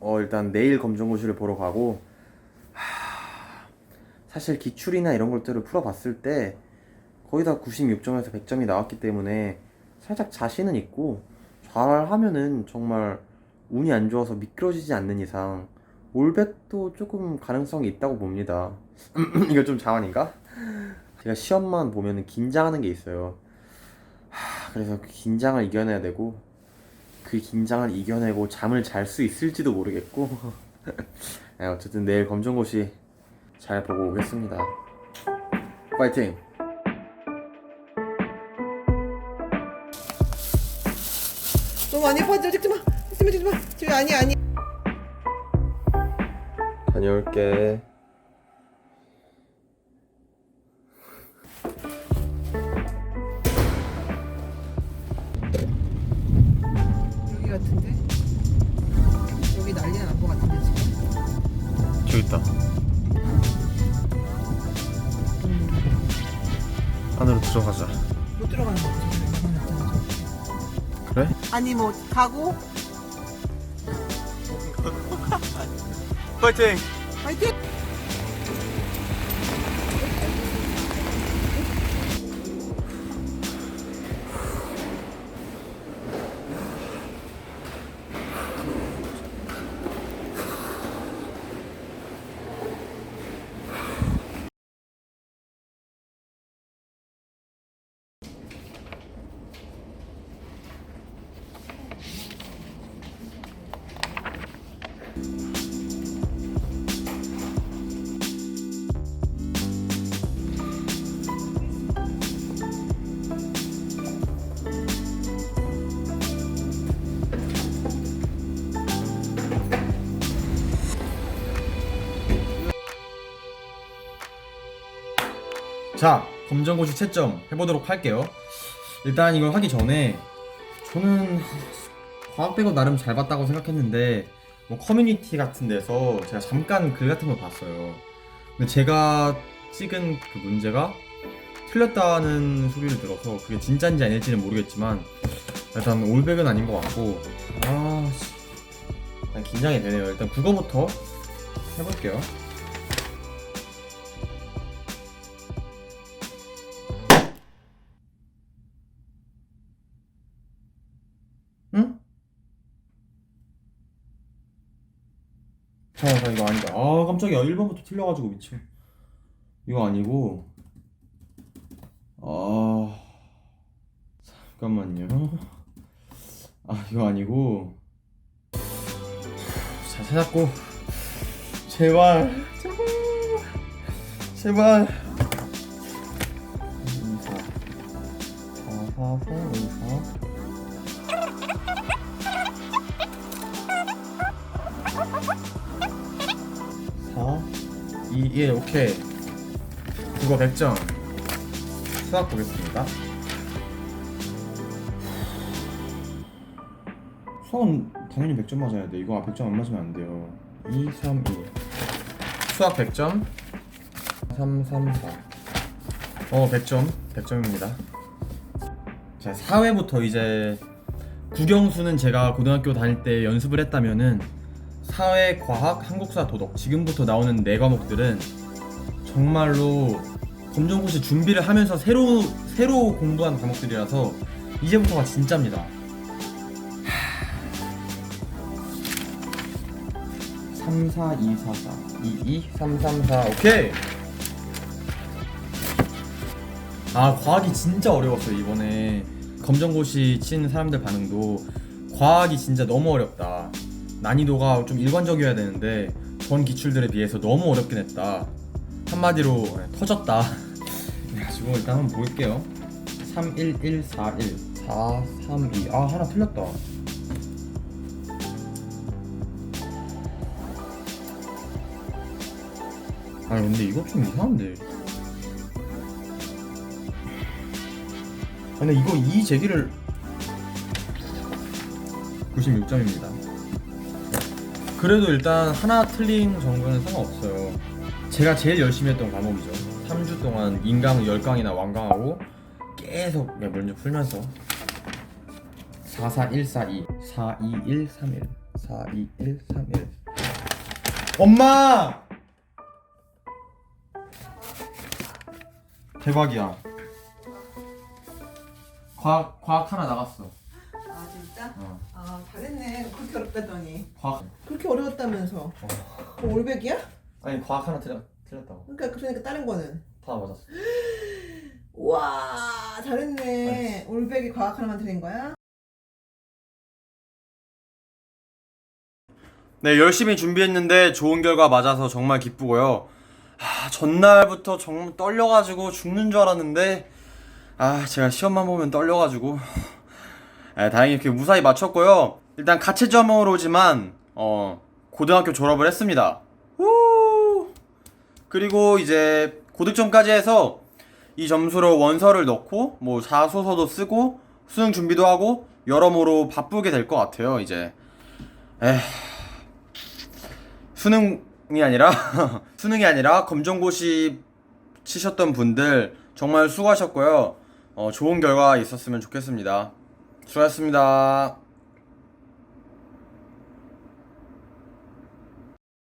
어 일단 내일 검정고시를 보러 가고 하, 사실 기출이나 이런 것들을 풀어봤을 때 거의 다 96점에서 100점이 나왔기 때문에 살짝 자신은 있고 잘하면은 정말 운이 안 좋아서 미끄러지지 않는 이상 올백도 조금 가능성이 있다고 봅니다. 이거 좀 자만인가? 제가 시험만 보면은 긴장하는 게 있어요. 하, 그래서 그 긴장을 이겨내야 되고 그 긴장을 이겨내고 잠을 잘 수 있을지도 모르겠고 네, 어쨌든 내일 검정고시 잘 보고 오겠습니다. 파이팅! 너무 안 예뻐 찍지 마 찍지 마 찍지 마 지금 아니 아니 다녀올게. 들어가자. 못 들어가는 거. 그래? 아니 뭐 가고 파이팅! 파이팅 자, 검정고시 채점 해보도록 할게요. 일단 이걸 하기 전에 저는 과학 빼고 나름 잘 봤다고 생각했는데 뭐 커뮤니티 같은 데서 제가 잠깐 글 같은 걸 봤어요. 근데 제가 찍은 그 문제가 틀렸다는 소리를 들어서 그게 진짜인지 아닐지는 모르겠지만 일단 올백은 아닌 것 같고 아 씨. 일단 긴장이 되네요. 일단 국어부터 해볼게요. 잠깐만 이거 아니다. 아 깜짝이야. 1번부터 틀려가지고 미친. 이거 아니고. 아 잠깐만요. 아 이거 아니고. 잘 찾았고. 제발. 제발. 제발 2, 4 4 4 4 2, 4 2 1 오케이. 국어 100점. 수학 보겠습니다. 수학은 당연히 100점 맞아야 돼. 이거 100점 안 맞으면 안 돼요. 2 3 2 수학 100점. 3 3 4어 100점. 100점입니다. 자 4회부터 이제 국영수는 제가 고등학교 다닐 때 연습을 했다면은 사회, 과학, 한국사, 도덕. 지금부터 나오는 네 과목들은 정말로 검정고시 준비를 하면서 새로 새로 공부한 과목들이라서 이제부터가 진짜입니다. 3, 4, 2, 4, 4 2, 2, 3, 3, 4 오케이! 아 과학이 진짜 어려웠어요 이번에. 검정고시 친 사람들 반응도. 과학이 진짜 너무 어렵다 난이도가 좀 일관적이어야 되는데 전 기출들에 비해서 너무 어렵긴 했다. 한마디로 네, 터졌다. 그래가지고 일단 한번 볼게요. 3, 1, 1, 4, 1 4, 3, 2 아 하나 틀렸다. 아니 근데 이거 좀 이상한데. 아니 이거 이 제기를 96점입니다 그래도 일단 하나 틀린 정도는 상관없어요 제가 제일 열심히 했던 과목이죠 3주 동안 인강 10강이나 완강하고 계속 문제 풀면서 4, 4, 1, 4, 2 4, 2, 1, 3, 1 4, 2, 1, 3, 1. 엄마! 대박이야. 과학 과학 하나 나갔어. 아 진짜? 어. 아 잘했네 그렇게 어렵다더니 과학. 그렇게 어려웠다면서 그 올백이야? 아니 과학 하나 틀렸 틀렸다고. 그러니까 그러니까 다른 거는 다 맞았어. 우와 잘했네 올백이 과학 하나만 드린 거야? 네, 열심히 준비했는데 좋은 결과 맞아서 정말 기쁘고요. 아, 전날부터 정말 떨려가지고 죽는 줄 알았는데, 아, 제가 시험만 보면 떨려가지고. 아, 다행히 이렇게 무사히 마쳤고요. 일단 가채점으로지만, 어, 고등학교 졸업을 했습니다. 우! 그리고 이제 고득점까지 해서 이 점수로 원서를 넣고, 뭐, 자소서도 쓰고, 수능 준비도 하고, 여러모로 바쁘게 될 것 같아요, 이제. 에휴. 수능이 아니라 수능이 아니라 검정고시 치셨던 분들 정말 수고하셨고요. 어, 좋은 결과 있었으면 좋겠습니다. 수고하셨습니다.